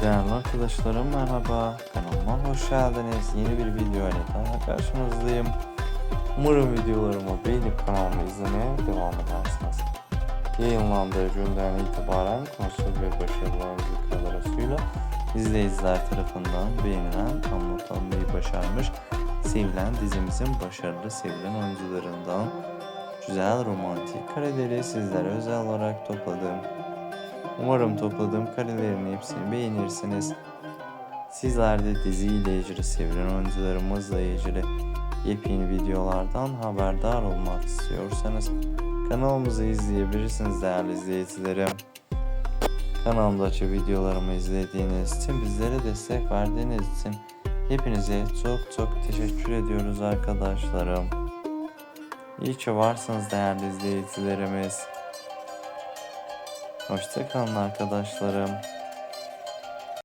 Değerli arkadaşlarım merhaba. Kanalıma hoş geldiniz. Yeni bir video ile daha karşınızdayım. Umarım videolarımı beğenip kanalımı izlemeye devam edersiniz. Yayınlandığı günden itibaren konsol ve başarılı müzik arasıyla izleyiciler tarafından beğenilen anlatılmayı başarmış sevilen dizimizin başarılı sevilen oyuncularından güzel romantik kareleri sizlere özel olarak topladım. Umarım topladığım karelerin hepsini beğenirsiniz. Sizler de diziyle ilgili sevilen oyuncularımızla ilgili yepyeni videolardan haberdar olmak istiyorsanız kanalımızı izleyebilirsiniz değerli izleyicilerim. Kanalımdaki videolarımı izlediğiniz için bizlere destek verdiğiniz için hepinize çok çok teşekkür ediyoruz arkadaşlarım. İyi ki varsınız değerli izleyicilerimiz. Hoşçakalın arkadaşlarım.